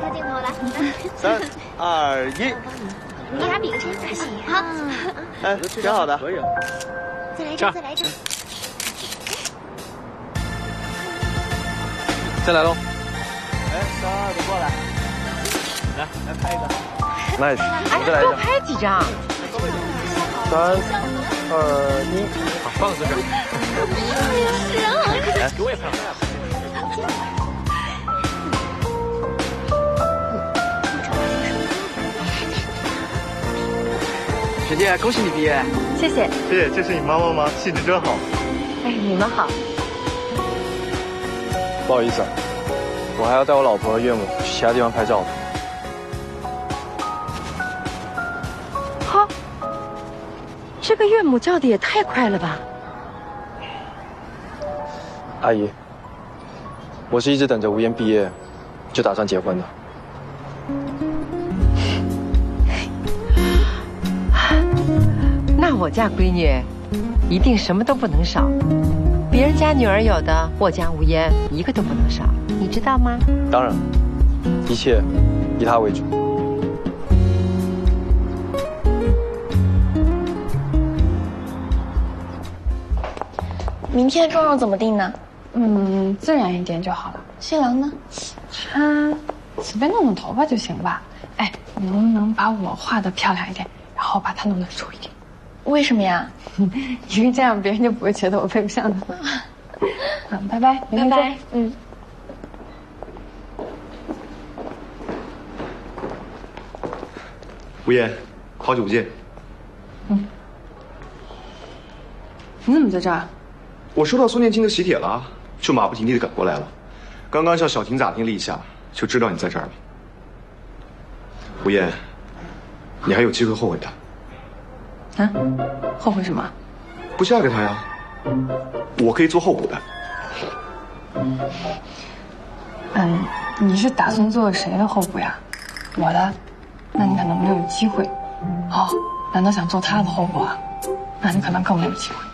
看镜头来，三二一，你俩比个真仔细。好，哎，挺好的，可以。再来一张，再来一张。再来喽！哎，三二的过来，来来拍一个。nice，哎，再来一张。多拍几张。三二一，好，放在这儿。是啊，来，给我也拍。姐，恭喜你毕业！谢谢。谢谢，这是你妈妈吗？气质真好。哎，你们好。不好意思啊，我还要带我老婆和岳母去其他地方拍照。哈，这个岳母叫的也太快了吧！阿姨，我是一直等着吴言毕业，就打算结婚的。那我家闺女一定什么都不能少，别人家女儿有的，我家无烟一个都不能少，你知道吗？当然，一切以她为主。明天妆容怎么定呢？嗯，自然一点就好了。新郎呢？他随便弄弄头发就行吧。哎，你能不能把我画的漂亮一点，然后把他弄得丑一点？为什么呀？因为这样别人就不会觉得我配不上他。嗯，拜拜，拜拜。嗯。吴言，好久不见。嗯你怎么在这儿？我收到苏念青的喜帖了，就马不停蹄的赶过来了。刚刚向小婷打听了一下，就知道你在这儿了。吴言，你还有机会后悔的，啊？后悔什么？不嫁给他呀？我可以做后补的。嗯，你是打算做谁的候补呀？我的？那你可能没有机会。哦，难道想做他的候补啊？那你可能更没有机会。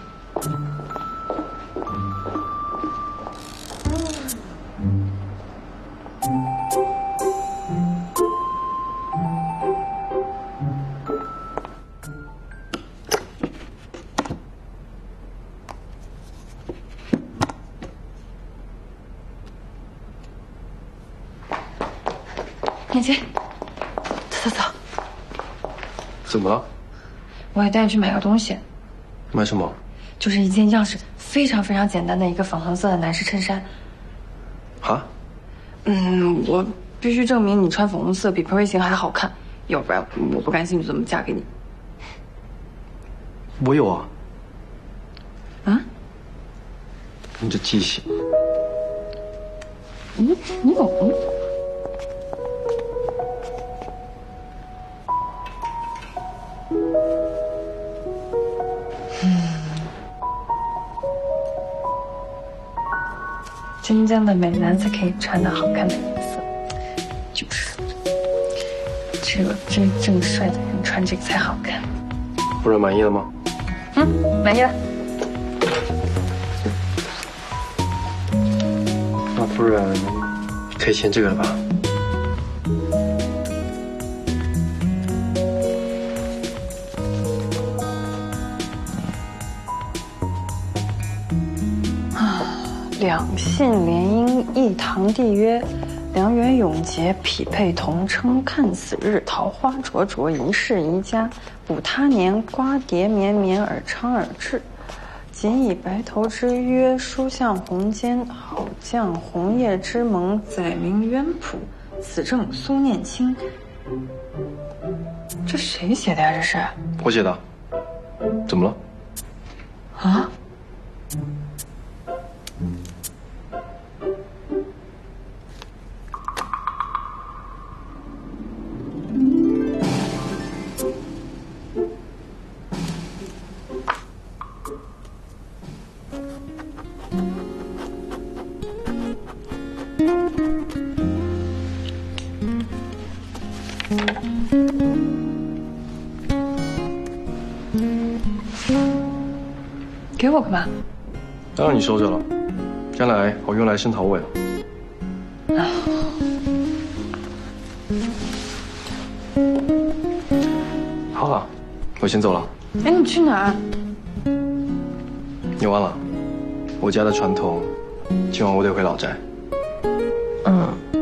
念青，走走走，怎么了？我也带你去买个东西，买什么？就是一件样式非常非常简单的一个粉红色的男士衬衫。啊？嗯，我必须证明你穿粉红色比裴瑞行还好看，要不然我不甘心就这么嫁给你。我有啊。啊？你这记性。你你懂？真正的美男才可以穿的好看的颜色，就是只有真正帅的人穿这个才好看。夫人满意了吗？嗯，满意了。那夫人可以签这个了吧？两姓联姻，一堂缔约，良缘永结，匹配同称。看此日，桃花灼灼，一世宜家。补他年，瓜瓞绵绵，尔昌尔炽。谨以白头之约，书向红笺。好将红叶之盟，载明渊谱。此证苏念青。这谁写的呀？这是？我写的。怎么了？啊？给我干嘛？当然你收着了，将来好用来生桃尾了。好了，我先走了。哎，你去哪儿？你忘了，我家的传统，今晚我得回老宅。嗯。